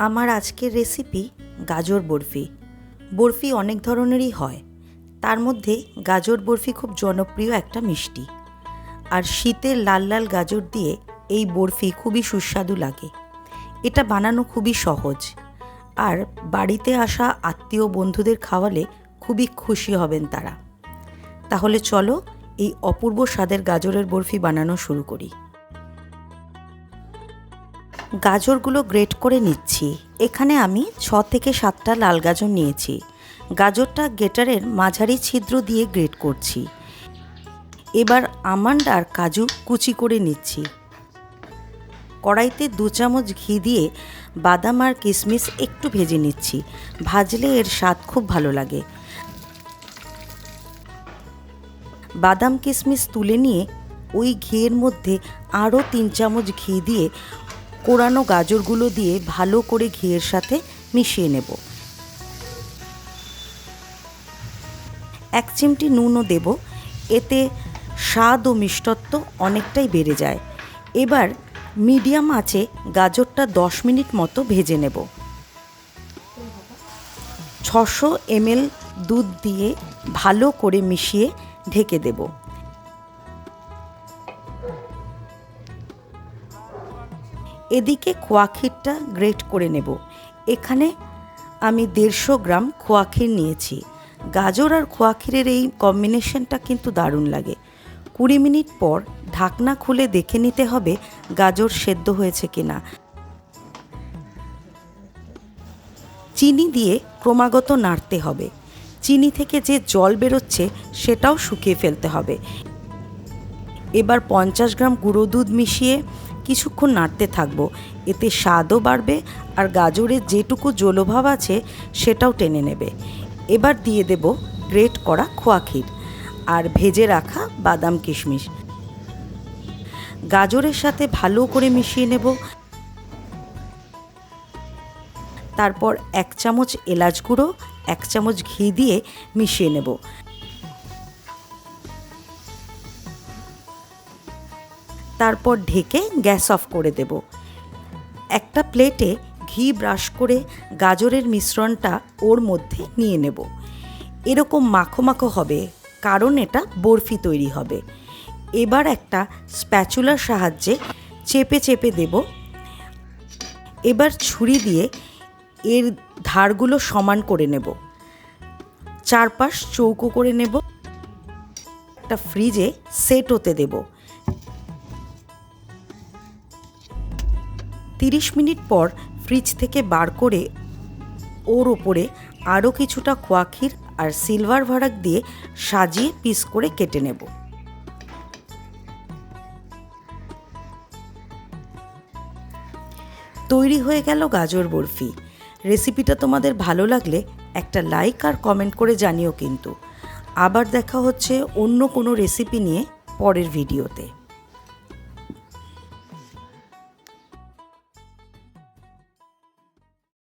আমার আজকের রেসিপি গাজর বরফি। বরফি অনেক ধরনেরই হয়। তার মধ্যে গাজর বরফি খুব জনপ্রিয় একটা মিষ্টি। আর শীতের লাল লাল গাজর দিয়ে এই বরফি খুবই সুস্বাদু লাগে। এটা বানানো খুবই সহজ। আর বাড়িতে আসা আত্মীয় বন্ধুদের খাওয়ালে খুবই খুশি হবেন তারা। তাহলে চলো এই অপূর্ব স্বাদের গাজরের বরফি বানানো শুরু করি। গাজরগুলো গ্রেট করে নিচ্ছি। এখানে আমি ছ থেকে সাতটা লাল গাজর নিয়েছি। গাজরটা গেটারের মাঝারি ছিদ্র দিয়ে গ্রেট করছি। এবার আমন্ড আর কাজু কুচি করে নিচ্ছি। কড়াইতে দু চামচ ঘি দিয়ে বাদাম আর কিশমিশ একটু ভেজে নিচ্ছি। ভাজলে এর স্বাদ খুব ভালো লাগে। বাদাম কিশমিশ তুলে নিয়ে ওই ঘিয়ের মধ্যে আরও তিন চামচ ঘি দিয়ে কোরানো গাজরগুলো দিয়ে ভালো করে ঘিয়ের সাথে মিশিয়ে নেব। এক চিমটি নুনও দেব, এতে স্বাদ ও মিষ্টত্ব অনেকটাই বেড়ে যায়। এবার মিডিয়াম আঁচে গাজরটা দশ মিনিট মতো ভেজে নেব। ছশো এমএল দুধ দিয়ে ভালো করে মিশিয়ে ঢেকে দেবো। এদিকে খোয়াক্ষীরটা গ্রেট করে নেব। এখানে আমি দেড়শো গ্রাম খোয়াক্ষীর নিয়েছি। গাজর আর খোয়াক্ষীরের এই কম্বিনেশনটা কিন্তু দারুণ লাগে। কুড়ি মিনিট পর ঢাকনা খুলে দেখে নিতে হবে গাজর সেদ্ধ হয়েছে কিনা। চিনি দিয়ে ক্রমাগত নাড়তে হবে। চিনি থেকে যে জল বেরোচ্ছে সেটাও শুকিয়ে ফেলতে হবে। এবার পঞ্চাশ গ্রাম গুঁড়ো দুধ মিশিয়ে কিছুক্ষণ নাড়তে থাকব। এতে স্বাদও বাড়বে আর গাজরের যেটুকু জলভাব আছে সেটাও টেনে নেবে। এবার দিয়ে দেব গ্রেট করা খোয়া ক্ষীর আর ভেজে রাখা বাদাম কিশমিশ। গাজরের সাথে ভালো করে মিশিয়ে নেব। তারপর এক চামচ এলাচ গুঁড়ো, এক চামচ ঘি দিয়ে মিশিয়ে নেব। তারপর ঢেকে গ্যাস অফ করে দেব। একটা প্লেটে ঘি ব্রাশ করে গাজরের মিশ্রণটা ওর মধ্যে নিয়ে নেব। এরকম মাখো মাখো হবে, কারণ এটা বরফি তৈরি হবে। এবার একটা স্প্যাচুলার সাহায্যে চেপে চেপে দেব। এবার ছুরি দিয়ে এর ধারগুলো সমান করে নেব। চারপাশ চৌকো করে নেব। একটা ফ্রিজে সেট হতে দেবো। তিরিশ মিনিট পর ফ্রিজ থেকে বার করে ওর ওপরে আরও কিছুটা খোয়াক্ষীর আর সিলভার ভাড়াক দিয়ে সাজিয়ে পিস করে কেটে নেব। তৈরি হয়ে গেল গাজর বরফি। রেসিপিটা তোমাদের ভালো লাগলে একটা লাইক আর কমেন্ট করে জানিও কিন্তু। আবার দেখা হচ্ছে অন্য কোনো রেসিপি নিয়ে পরের ভিডিওতে।